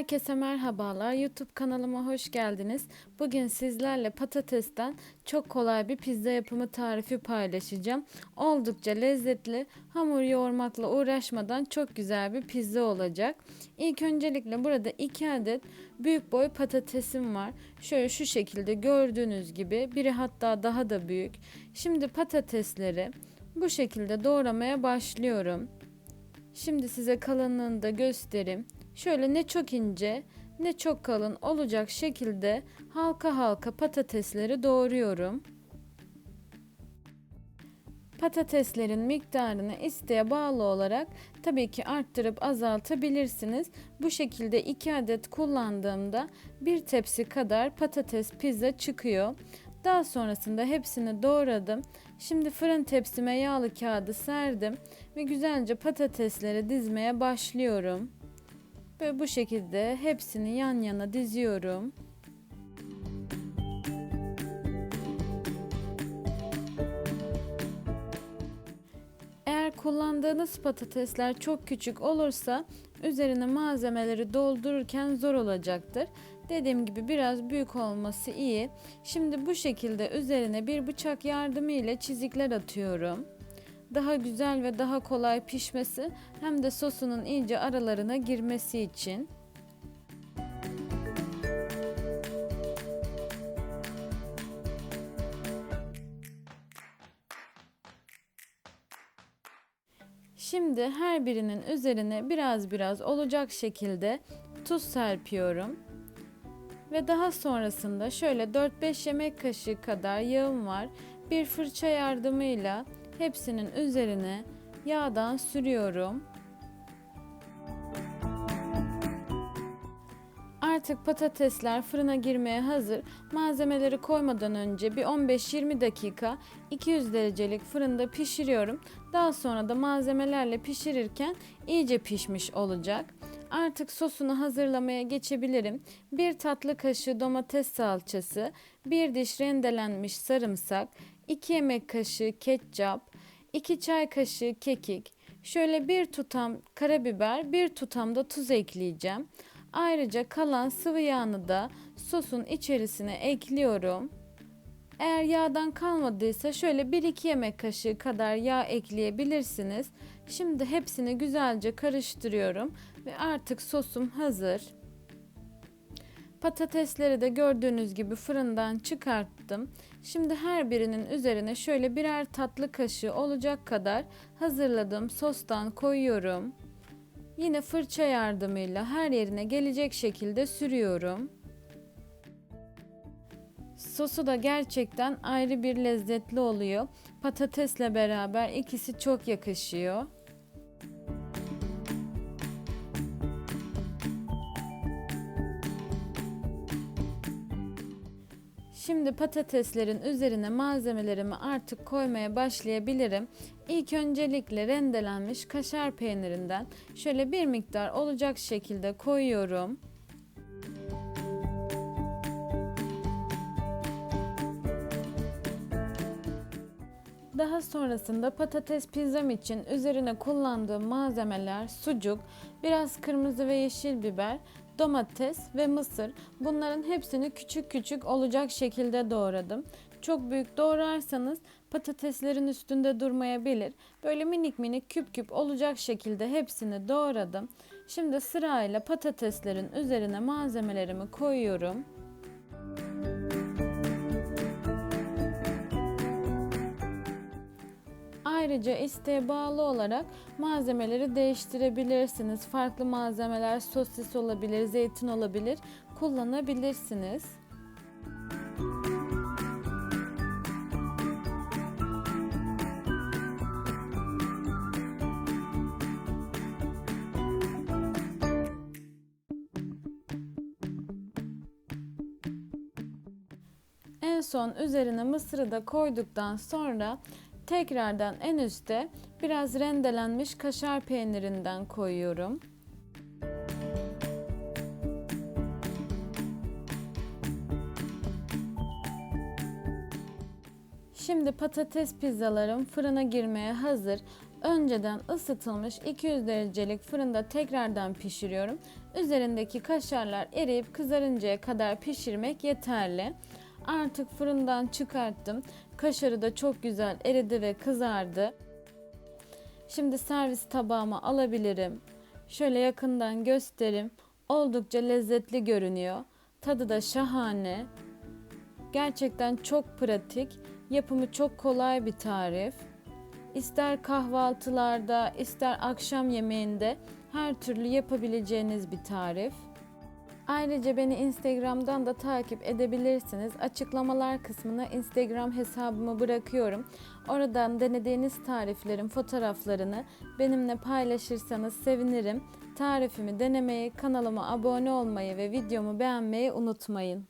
Herkese merhabalar. YouTube kanalıma hoş geldiniz. Bugün sizlerle patatesten çok kolay bir pizza yapımı tarifi paylaşacağım. Oldukça lezzetli, hamur yoğurmakla uğraşmadan çok güzel bir pizza olacak. İlk öncelikle burada 2 adet büyük boy patatesim var. Şöyle şu şekilde gördüğünüz gibi biri hatta daha da büyük. Şimdi patatesleri bu şekilde doğramaya başlıyorum. Şimdi size kalınlığını da göstereyim. Şöyle ne çok ince ne çok kalın olacak şekilde halka halka patatesleri doğruyorum. Patateslerin miktarını isteğe bağlı olarak tabii ki arttırıp azaltabilirsiniz. Bu şekilde 2 adet kullandığımda bir tepsi kadar patates pizza çıkıyor. Daha sonrasında hepsini doğradım. Şimdi fırın tepsime yağlı kağıdı serdim ve güzelce patatesleri dizmeye başlıyorum. Ve bu şekilde hepsini yan yana diziyorum. Eğer kullandığınız patatesler çok küçük olursa üzerine malzemeleri doldururken zor olacaktır. Dediğim gibi biraz büyük olması iyi. Şimdi bu şekilde üzerine bir bıçak yardımı ile çizikler atıyorum daha güzel ve daha kolay pişmesi hem de sosunun iyice aralarına girmesi için. Şimdi her birinin üzerine biraz biraz olacak şekilde tuz serpiyorum. Ve daha sonrasında şöyle 4-5 yemek kaşığı kadar yağım var. Bir fırça yardımıyla hepsinin üzerine yağdan sürüyorum. Artık patatesler fırına girmeye hazır. Malzemeleri koymadan önce bir 15-20 dakika 200 derecelik fırında pişiriyorum. Daha sonra da malzemelerle pişirirken iyice pişmiş olacak. Artık sosunu hazırlamaya geçebilirim. Bir tatlı kaşığı domates salçası, bir diş rendelenmiş sarımsak, 2 yemek kaşığı ketçap, 2 çay kaşığı kekik, şöyle bir tutam karabiber, bir tutam da tuz ekleyeceğim. Ayrıca kalan sıvı yağını da sosun içerisine ekliyorum. Eğer yağdan kalmadıysa şöyle 1-2 yemek kaşığı kadar yağ ekleyebilirsiniz. Şimdi hepsini güzelce karıştırıyorum ve artık sosum hazır. Patatesleri de gördüğünüz gibi fırından çıkarttım. Şimdi her birinin üzerine şöyle birer tatlı kaşığı olacak kadar hazırladığım sostan koyuyorum. Yine fırça yardımıyla her yerine gelecek şekilde sürüyorum. Sosu da gerçekten ayrı bir lezzetli oluyor. Patatesle beraber ikisi çok yakışıyor. Şimdi patateslerin üzerine malzemelerimi artık koymaya başlayabilirim. İlk öncelikle rendelenmiş kaşar peynirinden şöyle bir miktar olacak şekilde koyuyorum. Daha sonrasında patates pizzam için üzerine kullandığım malzemeler sucuk, biraz kırmızı ve yeşil biber, domates ve mısır. Bunların hepsini küçük küçük olacak şekilde doğradım. Çok büyük doğrarsanız patateslerin üstünde durmayabilir. Böyle minik minik küp küp olacak şekilde hepsini doğradım. Şimdi sırayla patateslerin üzerine malzemelerimi koyuyorum. Ayrıca isteğe bağlı olarak malzemeleri değiştirebilirsiniz. Farklı malzemeler sosis olabilir, zeytin olabilir kullanabilirsiniz. En son üzerine mısırı da koyduktan sonra Tekrardan en üste biraz rendelenmiş kaşar peynirinden koyuyorum. Şimdi patates pizzalarım fırına girmeye hazır. Önceden ısıtılmış 200 derecelik fırında tekrardan pişiriyorum. Üzerindeki kaşarlar eriyip kızarıncaya kadar pişirmek yeterli. Artık fırından çıkarttım. Kaşarı da çok güzel eridi ve kızardı. Şimdi servis tabağıma alabilirim. Şöyle yakından göstereyim. Oldukça lezzetli görünüyor. Tadı da şahane. Gerçekten çok pratik. Yapımı çok kolay bir tarif. İster kahvaltılarda, ister akşam yemeğinde her türlü yapabileceğiniz bir tarif. Ayrıca beni Instagram'dan da takip edebilirsiniz. Açıklamalar kısmına Instagram hesabımı bırakıyorum. Oradan denediğiniz tariflerin fotoğraflarını benimle paylaşırsanız sevinirim. Tarifimi denemeyi, kanalıma abone olmayı ve videomu beğenmeyi unutmayın.